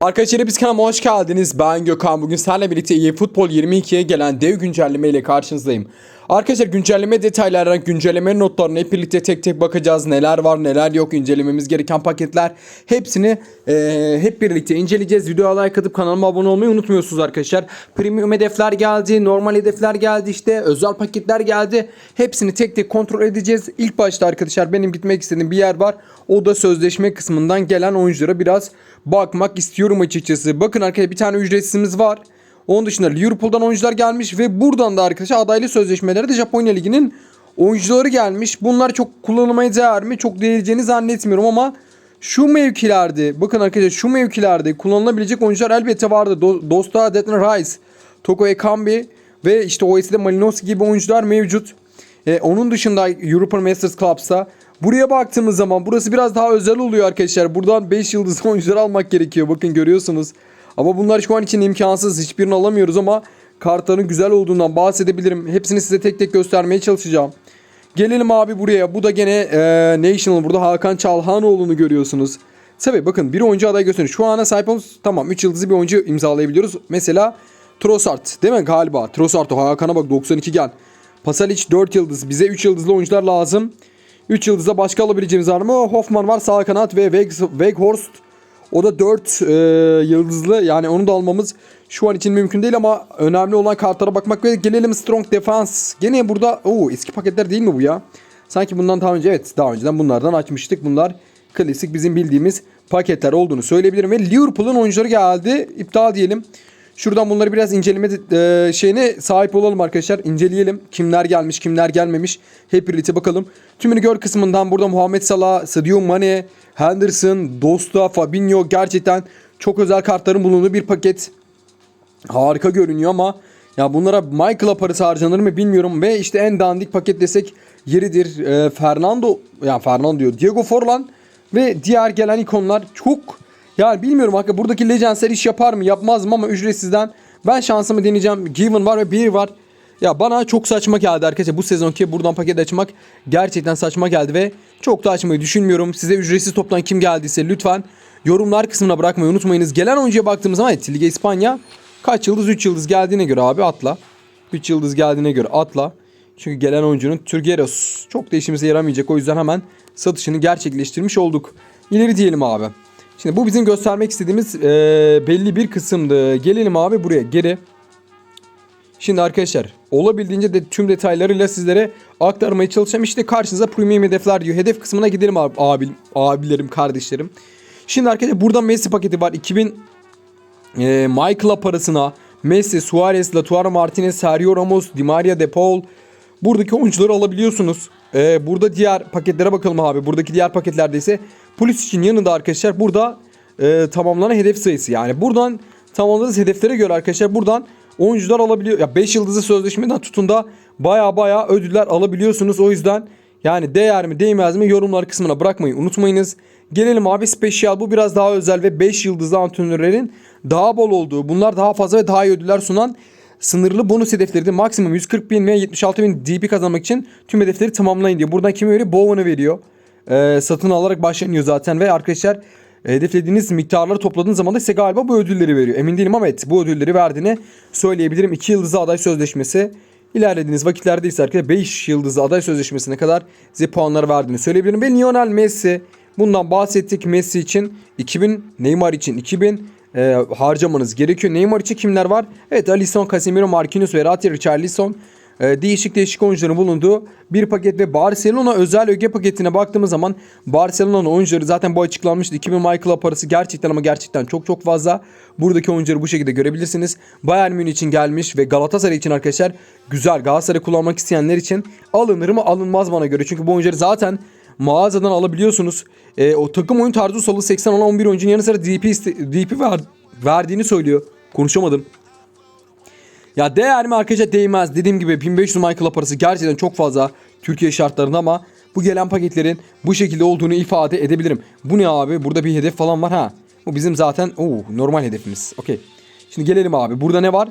Arkadaşlar hepiniz kanalıma hoş geldiniz. Ben Gökhan. Bugün seninle birlikte EA Futbol 22'ye gelen dev güncelleme ile karşınızdayım. Arkadaşlar güncelleme detaylarına, güncelleme notlarına hep birlikte tek tek bakacağız. Neler var neler yok, incelememiz gereken paketler. Hepsini eee, hep birlikte inceleyeceğiz. Videoya like atıp kanalıma abone olmayı unutmuyorsunuz arkadaşlar. Premium hedefler geldi, normal hedefler geldi işte, özel paketler geldi. Hepsini tek tek kontrol edeceğiz. İlk başta arkadaşlar benim gitmek istediğim bir yer var. O da sözleşme kısmından gelen oyunculara biraz bakmak istiyorum açıkçası. Bakın arkadaşlar bir tane ücretsizimiz var. Onun dışında Liverpool'dan oyuncular gelmiş ve buradan da arkadaşlar adaylı sözleşmelere de Japonya Ligi'nin oyuncuları gelmiş. Bunlar çok kullanılmaya değer mi? Çok değeceğini zannetmiyorum ama şu mevkilerde bakın arkadaşlar şu mevkilerde kullanılabilecek oyuncular elbette vardı. Do- Dosta Declan Rice, Toko Ekambi ve işte OS'de Malinowski gibi oyuncular mevcut. E, onun dışında European Masters Clubs'ta buraya baktığımız zaman burası biraz daha özel oluyor arkadaşlar. Buradan 5 yıldızlı oyuncular almak gerekiyor. Bakın görüyorsunuz. Ama bunlar şu an için imkansız. Hiçbirini alamıyoruz ama kartların güzel olduğundan bahsedebilirim. Hepsini size tek tek göstermeye çalışacağım. Gelelim abi buraya. Bu da gene e, National. Burada Hakan Çalhanoğlu'nu görüyorsunuz. Tabii bakın bir oyuncu aday gösteriyor. Şu ana sahip olmuş. Tamam 3 yıldızlı bir oyuncu imzalayabiliyoruz. Mesela Trossard değil mi galiba? Trossard o Hakan'a bak 92 gel. Pasalic 4 yıldız. Bize 3 yıldızlı oyuncular lazım. 3 yıldızda başka alabileceğimiz var mı? Hoffman var sağ kanat ve Weg- Weghorst. O da 4 e, yıldızlı. Yani onu da almamız şu an için mümkün değil ama önemli olan kartlara bakmak ve gelelim Strong Defense. Gene burada o eski paketler değil mi bu ya? Sanki bundan daha önce evet daha önceden bunlardan açmıştık. Bunlar klasik bizim bildiğimiz paketler olduğunu söyleyebilirim ve Liverpool'un oyuncuları geldi. İptal diyelim. Şuradan bunları biraz inceleme e, şeyine sahip olalım arkadaşlar. İnceleyelim. Kimler gelmiş, kimler gelmemiş. Hep birlikte bakalım. Tümünü gör kısmından burada Muhammed Salah, Sadio Mane, Henderson, Dosta, Fabinho gerçekten çok özel kartların bulunduğu bir paket. Harika görünüyor ama ya bunlara Michael'a parası harcanır mı bilmiyorum ve işte en dandik paket desek yeridir. E, Fernando yani Fernando diyor. Diego Forlan ve diğer gelen ikonlar çok yani bilmiyorum hakikaten buradaki Legends'ler iş yapar mı yapmaz mı ama ücretsizden ben şansımı deneyeceğim. Given var ve bir var. Ya bana çok saçma geldi arkadaşlar bu sezonki buradan paket açmak gerçekten saçma geldi ve çok da açmayı düşünmüyorum. Size ücretsiz toptan kim geldiyse lütfen yorumlar kısmına bırakmayı unutmayınız. Gelen oyuncuya baktığımız zaman evet Liga İspanya kaç yıldız 3 yıldız geldiğine göre abi atla. 3 yıldız geldiğine göre atla. Çünkü gelen oyuncunun Türgeros çok da işimize yaramayacak. O yüzden hemen satışını gerçekleştirmiş olduk. İleri diyelim abi. Şimdi bu bizim göstermek istediğimiz eee, belli bir kısımdı. Gelelim abi buraya geri. Şimdi arkadaşlar olabildiğince de tüm detaylarıyla sizlere aktarmaya çalışacağım. İşte karşınıza premium hedefler diyor. Hedef kısmına gidelim abi, abi abilerim, kardeşlerim. Şimdi arkadaşlar burada Messi paketi var. 2000 e, Michael'a parasına Messi, Suarez, Lautaro Martinez, Sergio Ramos, Di Maria, De Paul buradaki oyuncuları alabiliyorsunuz. E, burada diğer paketlere bakalım abi. Buradaki diğer paketlerde ise polis için yanında arkadaşlar burada e, tamamlanan hedef sayısı. Yani buradan tamamladığınız hedeflere göre arkadaşlar buradan oyuncular alabiliyor. Ya 5 yıldızlı sözleşmeden tutun da baya baya ödüller alabiliyorsunuz. O yüzden yani değer mi değmez mi yorumlar kısmına bırakmayı unutmayınız. Gelelim abi special bu biraz daha özel ve 5 yıldızlı antrenörlerin daha bol olduğu bunlar daha fazla ve daha iyi ödüller sunan sınırlı bonus hedefleri de maksimum 140 bin ve 76 bin DP kazanmak için tüm hedefleri tamamlayın diyor. Buradan kimi veriyor? Bowen'ı veriyor. Ee, satın alarak başlanıyor zaten ve arkadaşlar hedeflediğiniz miktarları topladığınız zaman da size galiba bu ödülleri veriyor. Emin değilim ama evet bu ödülleri verdiğini söyleyebilirim. 2 yıldızlı aday sözleşmesi ilerlediğiniz vakitlerde ise arkadaşlar 5 yıldızlı aday sözleşmesine kadar size puanları verdiğini söyleyebilirim. Ve Lionel Messi bundan bahsettik Messi için 2000 Neymar için 2000 e, harcamanız gerekiyor. Neymar için kimler var? Evet Alisson, Casemiro, Marquinhos, Verratti, Richarlison e, değişik değişik oyuncuların bulunduğu bir paket ve Barcelona özel öge paketine baktığımız zaman Barcelona'nın oyuncuları zaten bu açıklanmıştı. 2000 Michael'a parası gerçekten ama gerçekten çok çok fazla. Buradaki oyuncuları bu şekilde görebilirsiniz. Bayern Münih için gelmiş ve Galatasaray için arkadaşlar güzel Galatasaray kullanmak isteyenler için alınır mı alınmaz bana göre. Çünkü bu oyuncuları zaten mağazadan alabiliyorsunuz. E, o takım oyun tarzı salı 80 olan 11 oyuncunun yanı sıra DP, DP ver, verdiğini söylüyor. Konuşamadım. Ya değer mi arkadaşlar değmez. Dediğim gibi 1500 Michael'a parası gerçekten çok fazla Türkiye şartlarında ama bu gelen paketlerin bu şekilde olduğunu ifade edebilirim. Bu ne abi? Burada bir hedef falan var ha. Bu bizim zaten oo, normal hedefimiz. Okey. Şimdi gelelim abi. Burada ne var?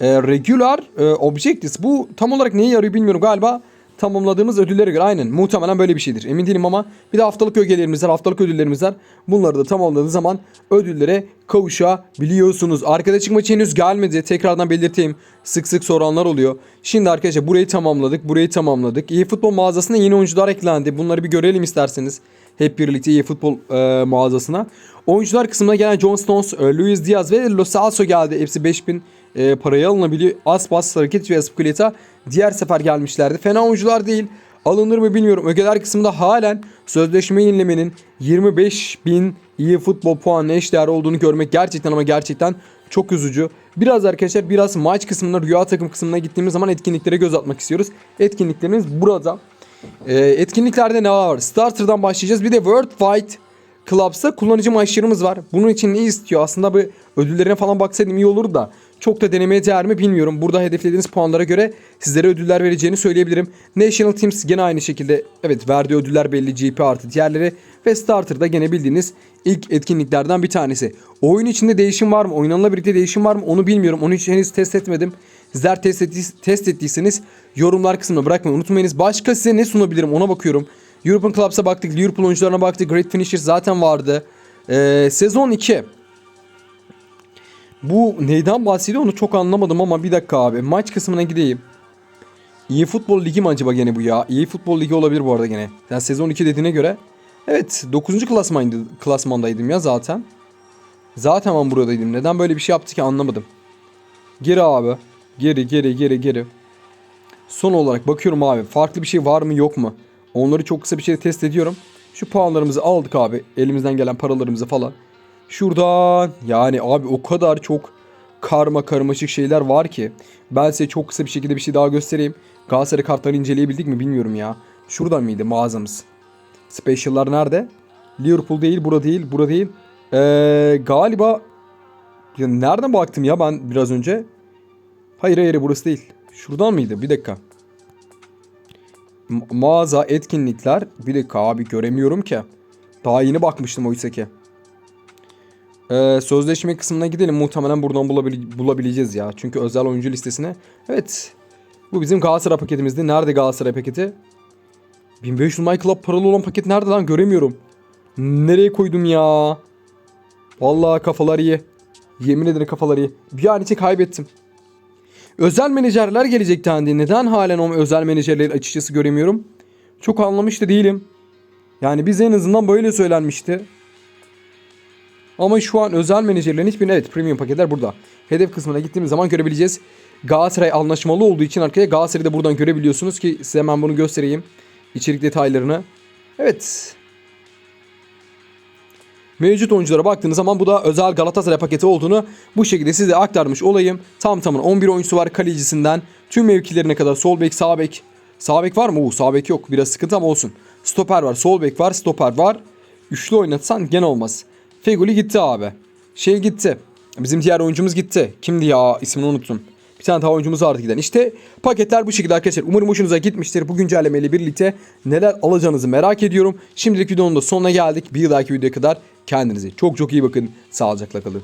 Ee, regular e, objectives. Bu tam olarak neye yarıyor bilmiyorum. Galiba tamamladığımız ödüllere göre aynen muhtemelen böyle bir şeydir. Emin değilim ama bir de haftalık ögelerimiz var, haftalık ödüllerimiz var. Bunları da tamamladığınız zaman ödüllere kavuşabiliyorsunuz. Arkadaşlık maçı henüz gelmedi. Tekrardan belirteyim. Sık sık soranlar oluyor. Şimdi arkadaşlar burayı tamamladık, burayı tamamladık. İyi futbol mağazasına yeni oyuncular eklendi. Bunları bir görelim isterseniz. Hep birlikte iyi futbol e, mağazasına. Oyuncular kısmına gelen John Stones, e, Luis Diaz ve Lo Celso geldi. Hepsi 5000 e, paraya alınabiliyor. Aspas, Hareket ve Aspukuleta diğer sefer gelmişlerdi. Fena oyuncular değil. Alınır mı bilmiyorum. Ögeler kısmında halen sözleşme yenilemenin 25 bin iyi futbol puanına eşdeğer olduğunu görmek gerçekten ama gerçekten çok üzücü. Biraz arkadaşlar biraz maç kısmına rüya takım kısmına gittiğimiz zaman etkinliklere göz atmak istiyoruz. Etkinliklerimiz burada. Ee, etkinliklerde ne var? Starter'dan başlayacağız. Bir de World Fight Clubs'ta kullanıcı maçlarımız var. Bunun için ne istiyor? Aslında bu ödüllerine falan baksaydım iyi olur da. Çok da denemeye değer mi bilmiyorum. Burada hedeflediğiniz puanlara göre sizlere ödüller vereceğini söyleyebilirim. National Teams gene aynı şekilde evet verdiği ödüller belli GP artı diğerleri. Ve Starter'da gene bildiğiniz ilk etkinliklerden bir tanesi. Oyun içinde değişim var mı? Oynananla birlikte değişim var mı? Onu bilmiyorum. Onu hiç henüz test etmedim. Sizler test, test ettiyseniz yorumlar kısmına bırakmayı unutmayınız. Başka size ne sunabilirim ona bakıyorum. European Clubs'a baktık. Liverpool oyuncularına baktık. Great Finishers zaten vardı. Ee, sezon 2. Bu neyden bahsediyor onu çok anlamadım ama bir dakika abi. Maç kısmına gideyim. İyi futbol ligi mi acaba gene bu ya? İyi futbol ligi olabilir bu arada gene. Yani sezon 2 dediğine göre. Evet 9. klasmandaydı, klasmandaydım ya zaten. Zaten ben buradaydım. Neden böyle bir şey yaptı ki anlamadım. Geri abi. Geri geri geri geri. Son olarak bakıyorum abi. Farklı bir şey var mı yok mu? Onları çok kısa bir şey test ediyorum. Şu puanlarımızı aldık abi. Elimizden gelen paralarımızı falan. Şuradan yani abi o kadar çok karma karmaşık şeyler var ki. Ben size çok kısa bir şekilde bir şey daha göstereyim. Galatasaray kartlarını inceleyebildik mi bilmiyorum ya. Şuradan mıydı mağazamız? Special'lar nerede? Liverpool değil, bura değil, bura değil. Ee, galiba ya nereden baktım ya ben biraz önce? Hayır hayır burası değil. Şuradan mıydı? Bir dakika. Ma- mağaza, etkinlikler. Bir dakika abi göremiyorum ki. Daha yeni bakmıştım oysa ki. Ee, sözleşme kısmına gidelim. Muhtemelen buradan bulabil- bulabileceğiz ya. Çünkü özel oyuncu listesine. Evet. Bu bizim Galatasaray paketimizdi. Nerede Galatasaray paketi? 1500 My Club paralı olan paket nerede lan? Göremiyorum. Nereye koydum ya? Vallahi kafalar iyi. Yemin ederim kafalar iyi. Bir an içe kaybettim. Özel menajerler gelecek dendi. Neden halen o özel menajerleri açıkçası göremiyorum? Çok anlamış da değilim. Yani bize en azından böyle söylenmişti. Ama şu an özel menajerlerin hiçbirinin evet premium paketler burada. Hedef kısmına gittiğimiz zaman görebileceğiz. Galatasaray anlaşmalı olduğu için arkadaşlar Galatasaray'ı da buradan görebiliyorsunuz ki size hemen bunu göstereyim. İçerik detaylarını. Evet. Mevcut oyunculara baktığınız zaman bu da özel Galatasaray paketi olduğunu bu şekilde size aktarmış olayım. Tam tamına 11 oyuncusu var kalecisinden. Tüm mevkilerine kadar sol bek, sağ bek. Sağ bek var mı? Oo, sağ bek yok. Biraz sıkıntı ama olsun. Stoper var, sol bek var, stoper var. Üçlü oynatsan gene olmaz. Feguli gitti abi. Şey gitti. Bizim diğer oyuncumuz gitti. Kimdi ya? İsmini unuttum. Bir tane daha oyuncumuz vardı giden. İşte paketler bu şekilde arkadaşlar. Umarım hoşunuza gitmiştir. Bu güncellemeyle birlikte neler alacağınızı merak ediyorum. Şimdilik videonun da sonuna geldik. Bir dahaki videoya kadar kendinize çok çok iyi bakın. Sağlıcakla kalın.